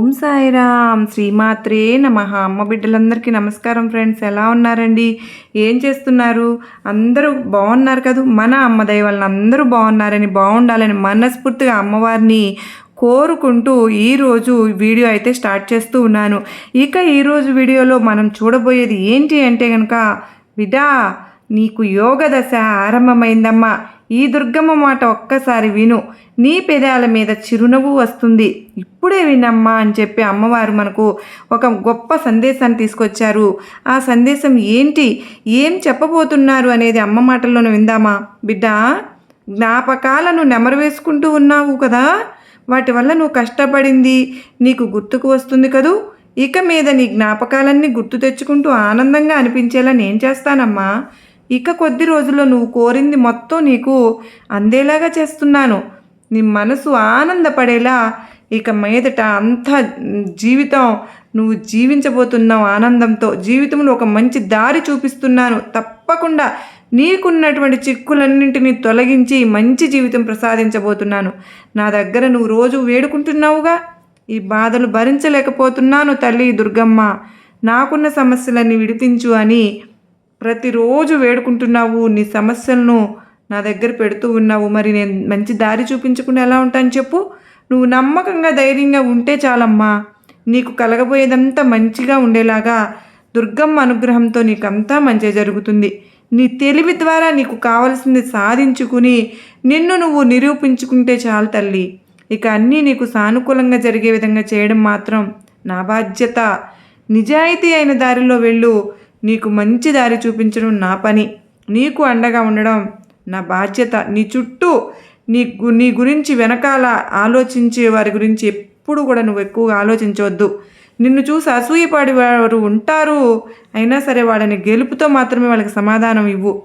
ఓం సాయిరామ్. శ్రీమాత్రే నమ. అమ్మ బిడ్డలందరికీ నమస్కారం ఫ్రెండ్స్. ఎలా ఉన్నారండి? ఏం చేస్తున్నారు? అందరూ బాగున్నారు కదా? మన అమ్మ దయ అందరూ బాగున్నారని బాగుండాలని మనస్ఫూర్తిగా అమ్మవారిని కోరుకుంటూ ఈరోజు వీడియో అయితే స్టార్ట్ చేస్తూ ఉన్నాను. ఇక ఈరోజు వీడియోలో మనం చూడబోయేది ఏంటి అంటే కనుక బిడ్డా నీకు యోగ దశ ఆరంభమైందమ్మా. ఈ దుర్గమ్మ మాట ఒక్కసారి విను. నీ పెదాల మీద చిరునవ్వు వస్తుంది. ఇప్పుడే వినమ్మా అని చెప్పి అమ్మవారు మనకు ఒక గొప్ప సందేశాన్ని తీసుకొచ్చారు. ఆ సందేశం ఏంటి? ఏం చెప్పబోతున్నారు అనేది అమ్మ మాటల్లోనే విందామా? బిడ్డ జ్ఞాపకాలను నెమరు వేసుకుంటూ ఉన్నావు కదా. వాటి వల్ల నువ్వు కష్టపడింది నీకు గుర్తుకు వస్తుంది కదూ. ఇక మీద నీ జ్ఞాపకాలన్నీ గుర్తు తెచ్చుకుంటూ ఆనందంగా అనిపించేలా నేను చేస్తానమ్మా. ఇక కొద్ది రోజుల్లో నువ్వు కోరింది మొత్తం నీకు అందేలాగా చేస్తున్నాను. నీ మనసు ఆనందపడేలా ఇక మీదట అంత జీవితం నువ్వు జీవించబోతున్నావు ఆనందంతో. జీవితంలో ఒక మంచి దారి చూపిస్తున్నాను. తప్పకుండా నీకున్నటువంటి చిక్కులన్నింటినీ తొలగించి మంచి జీవితం ప్రసాదించబోతున్నాను. నా దగ్గర నువ్వు రోజు వేడుకుంటున్నావుగా. ఈ బాధలు భరించలేకపోతున్నాను తల్లి దుర్గమ్మ. నాకున్న సమస్యలన్నీ విడిపించు అని ప్రతిరోజు వేడుకుంటున్నావు నీ సమస్యలను నా దగ్గర పెడుతూ ఉన్నావు మరి నేను మంచి దారి చూపించకుండా ఎలా ఉంటాను చెప్పు. నువ్వు నమ్మకంగా ధైర్యంగా ఉంటే చాలమ్మా. నీకు కలగబోయేదంతా మంచిగా ఉండేలాగా దుర్గమ్మ అనుగ్రహంతో నీకంతా మంచి జరుగుతుంది. నీ తెలివి ద్వారా నీకు కావలసింది సాధించుకుని నిన్ను నువ్వు నిరూపించుకుంటే చాలు తల్లి. ఇక అన్నీ నీకు సానుకూలంగా జరిగే విధంగా చేయడం మాత్రం నా బాధ్యత. నిజాయితీ అయిన దారిలో వెళ్ళు. నీకు మంచి దారి చూపించడం నా పని. నీకు అండగా ఉండడం నా బాధ్యత. నీ చుట్టూ నీ గు- నీ గురించి వెనకాల ఆలోచించే వారి గురించి ఎప్పుడు కూడా నువ్వు ఎక్కువగా ఆలోచించవద్దు. నిన్ను చూసి అసూయపడి వారు ఉంటారు. అయినా సరే వాళ్ళని గెలుపుతో మాత్రమే వాళ్ళకి సమాధానం ఇవ్వు.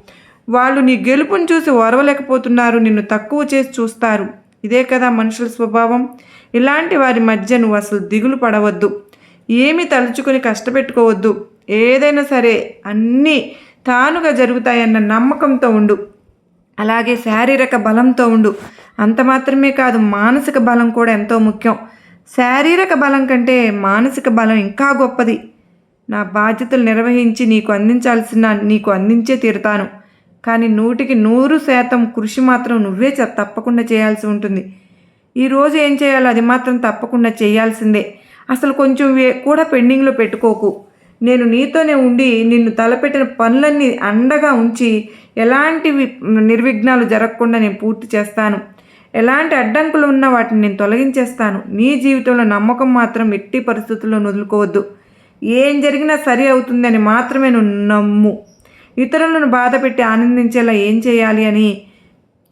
వాళ్ళు నీ గెలుపుని చూసి ఓర్వలేకపోతున్నారు. నిన్ను తక్కువ చేసి చూస్తారు. ఇదే కదా మనుషుల స్వభావం. ఇలాంటి వారి మధ్య నువ్వు అసలు దిగులు పడవద్దు. ఏమి తలుచుకొని కష్టపెట్టుకోవద్దు. ఏదైనా సరే అన్నీ తానుగా జరుగుతాయన్న నమ్మకంతో ఉండు. అలాగే శారీరక బలంతో ఉండు. అంత మాత్రమే కాదు మానసిక బలం కూడా ఎంతో ముఖ్యం. శారీరక బలం కంటే మానసిక బలం ఇంకా గొప్పది. నా బాధ్యతలు నిర్వహించి నీకు అందించాల్సిన నీకు అందించే తీరుతాను. కానీ నూటికి నూరు శాతం కృషి మాత్రం నువ్వే చ- తప్పకుండా చేయాల్సి ఉంటుంది. ఈరోజు ఏం చేయాలో అది మాత్రం తప్పకుండా చేయాల్సిందే. అసలు కొంచెం కూడా పెండింగ్లో పెట్టుకోకు. నేను నీతోనే ఉండి నిన్ను తలపెట్టిన పనులన్నీ అండగా ఉంచి ఎలాంటి నిర్విఘ్నాలు జరగకుండా నేను పూర్తి చేస్తాను. ఎలాంటి అడ్డంకులు ఉన్నా వాటిని నేను తొలగించేస్తాను. నీ జీవితంలో నమ్మకం మాత్రం ఎట్టి పరిస్థితుల్లో వదులుకోవద్దు. ఏం జరిగినా సరి అవుతుందని మాత్రమే నువ్వు నమ్ము. ఇతరులను బాధ పెట్టి ఆనందించేలా ఏం చేయాలి అని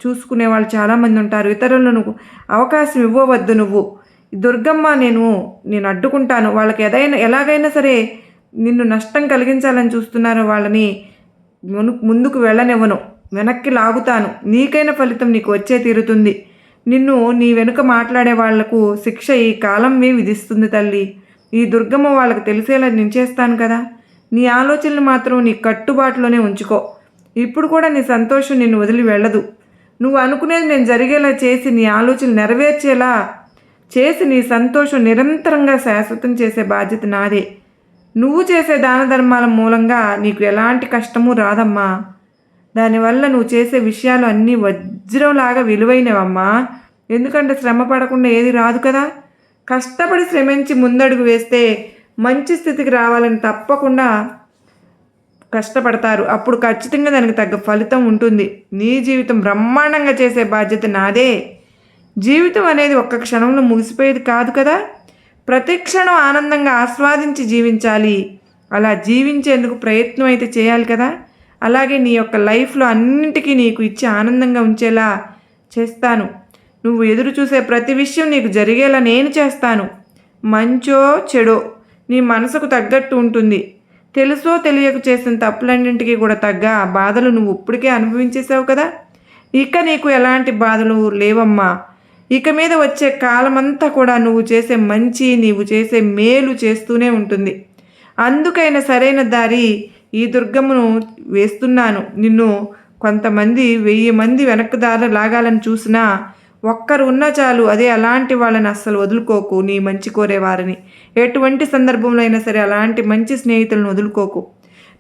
చూసుకునే వాళ్ళు చాలామంది ఉంటారు. ఇతరులను అవకాశం ఇవ్వవద్దు నువ్వు. దుర్గమ్మ నేను నేను అడ్డుకుంటాను. వాళ్ళకి ఏదైనా ఎలాగైనా సరే నిన్ను నష్టం కలిగించాలని చూస్తున్నారు వాళ్ళని ముందుకు వెళ్ళనివ్వను. వెనక్కి లాగుతాను. నీకైన ఫలితం నీకు వచ్చే తీరుతుంది. నిన్ను నీ వెనుక మాట్లాడే వాళ్ళకు శిక్ష ఈ కాలమే విధిస్తుంది తల్లి. ఈ దుర్గమ్మ వాళ్ళకు తెలిసేలా నేను చేస్తాను కదా. నీ ఆలోచనలు మాత్రం నీ కట్టుబాటులోనే ఉంచుకో. ఇప్పుడు కూడా నీ సంతోషం నిన్ను వదిలి వెళ్ళదు. నువ్వు అనుకునేది నేను జరిగేలా చేసి నీ ఆలోచనలు నెరవేర్చేలా చేసి నీ సంతోషం నిరంతరంగా శాశ్వతం చేసే బాధ్యత నాదే. నువ్వు చేసే దాన ధర్మాల మూలంగా నీకు ఎలాంటి కష్టము రాదమ్మా. దానివల్ల నువ్వు చేసే విషయాలు అన్నీ వజ్రంలాగా విలువైనవమ్మా. ఎందుకంటే శ్రమ పడకుండా ఏది రాదు కదా? కష్టపడి శ్రమించి ముందడుగు వేస్తే మంచి స్థితికి రావాలని తప్పకుండా కష్టపడతారు. అప్పుడు ఖచ్చితంగా దానికి తగ్గ ఫలితం ఉంటుంది. నీ జీవితం బ్రహ్మాండంగా చేసే బాధ్యత నాదే. జీవితం అనేది ఒక్క క్షణంలో ముగిసిపోయేది కాదు కదా? ప్రతిక్షణం ఆనందంగా ఆస్వాదించి జీవించాలి. అలా జీవించేందుకు ప్రయత్నం అయితే చేయాలి కదా. అలాగే నీ యొక్క లైఫ్లో అన్నింటికీ నీకు ఇచ్చి ఆనందంగా ఉంచేలా చేస్తాను. నువ్వు ఎదురు చూసే ప్రతి విషయం నీకు జరిగేలా నేను చేస్తాను. మంచో చెడో నీ మనసుకు తగ్గట్టు ఉంటుంది. తెలుసో తెలియక చేసిన తప్పులన్నింటికీ కూడా తగ్గ బాధలు నువ్వు ఇప్పటికే అనుభవించేసావు కదా. ఇక నీకు ఎలాంటి బాధలు లేవమ్మా. ఇక మీద వచ్చే కాలమంతా కూడా నువ్వు చేసే మంచి నీవు చేసే మేలు చేస్తూనే ఉంటుంది. అందుకైనా సరైన దారి ఈ దుర్గమును వేస్తున్నాను. నిన్ను కొంతమంది వెయ్యి మంది వెనక్కుదారు లాగాలని చూసినా ఒక్కరు ఉన్నా చాలు అదే అలాంటి వాళ్ళని అస్సలు వదులుకోకు నీ మంచి కోరేవారిని ఎటువంటి సందర్భంలో అయినా సరే అలాంటి మంచి స్నేహితులను వదులుకోకు.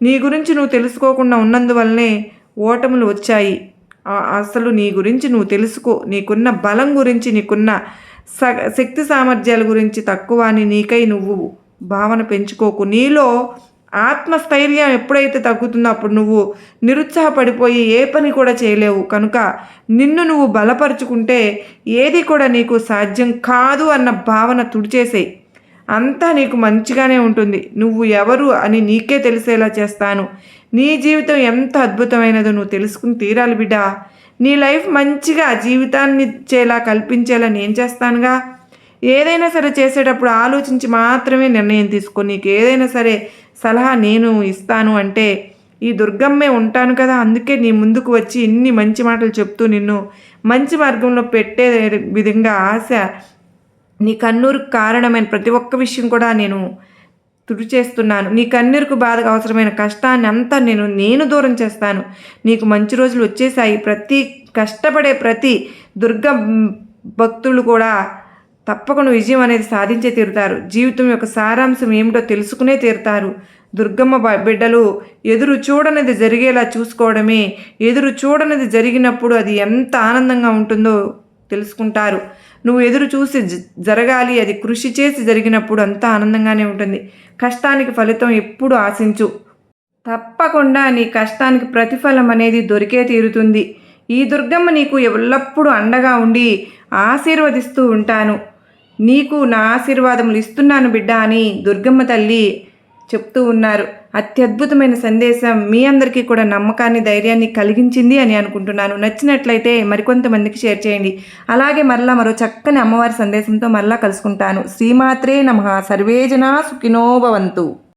నీ గురించి నువ్వు తెలుసుకోకుండా ఉన్నందువల్లనే ఓటములు వచ్చాయి. అసలు నీ గురించి నువ్వు తెలుసుకో. నీకున్న బలం గురించి నీకున్న స శక్తి సామర్థ్యాల గురించి తక్కువ అని నీకై నువ్వు భావన పెంచుకోకు. నీలో ఆత్మస్థైర్యం ఎప్పుడైతే తగ్గుతుందో అప్పుడు నువ్వు నిరుత్సాహపడిపోయి ఏ పని కూడా చేయలేవు. కనుక నిన్ను నువ్వు బలపరుచుకుంటే ఏది కూడా నీకు సాధ్యం కాదు అన్న భావన తుడిచేసేయి అంతా నీకు మంచిగానే ఉంటుంది. నువ్వు ఎవరు అని నీకే తెలిసేలా చేస్తాను. నీ జీవితం ఎంత అద్భుతమైనదో నువ్వు తెలుసుకుని తీరాలి బిడ్డ. నీ లైఫ్ మంచిగా జీవితాన్ని ఇచ్చేలా కల్పించేలా నేను చేస్తానుగా. ఏదైనా సరే చేసేటప్పుడు ఆలోచించి మాత్రమే నిర్ణయం తీసుకో. నీకు ఏదైనా సరే సలహా నేను ఇస్తాను అంటే ఈ దుర్గమ్మే ఉంటాను కదా. అందుకే నీ ముందుకు వచ్చి ఇన్ని మంచి మాటలు చెప్తూ నిన్ను మంచి మార్గంలో పెట్టే విధంగా ఆశ నీ కన్నూరుకు కారణమైన ప్రతి ఒక్క విషయం కూడా నేను తుడి చేస్తున్నాను. నీ కన్నీరుకు బాధకు అవసరమైన కష్టాన్ని అంతా నేను నేను దూరం చేస్తాను. నీకు మంచి రోజులు వచ్చేసాయి ప్రతి కష్టపడే ప్రతి దుర్గ భక్తులు కూడా తప్పకుండా విజయం అనేది సాధించే తీరుతారు. జీవితం యొక్క సారాంశం ఏమిటో తెలుసుకునే తీరుతారు. దుర్గమ్మ బిడ్డలు ఎదురు చూడనిది జరిగేలా చూసుకోవడమే. ఎదురు చూడనిది జరిగినప్పుడు అది ఎంత ఆనందంగా ఉంటుందో తెలుసుకుంటారు. నువ్వు ఎదురు చూసి జ- జరగాలి. అది కృషి చేసి జరిగినప్పుడు అంతా ఆనందంగానే ఉంటుంది. కష్టానికి ఫలితం ఎప్పుడు ఆశించు. తప్పకుండా నీ కష్టానికి ప్రతిఫలం అనేది దొరికే తీరుతుంది. ఈ దుర్గమ్మ నీకు ఎల్లప్పుడూ అండగా ఉండి ఆశీర్వదిస్తూ ఉంటాను. నీకు నా ఆశీర్వాదములు ఇస్తున్నాను బిడ్డ అని దుర్గమ్మ తల్లి చెప్తూ ఉన్నారు. అత్యద్భుతమైన సందేశం మీ అందరికీ కూడా నమ్మకాన్ని ధైర్యాన్ని కలిగించింది అని అనుకుంటున్నాను. నచ్చినట్లయితే మరికొంతమందికి షేర్ చేయండి. అలాగే మరలా మరో చక్కని అమ్మవారి సందేశంతో మరలా కలుసుకుంటాను. శ్రీమాత్రే నమ. సర్వేజనా సుఖినోభవంతు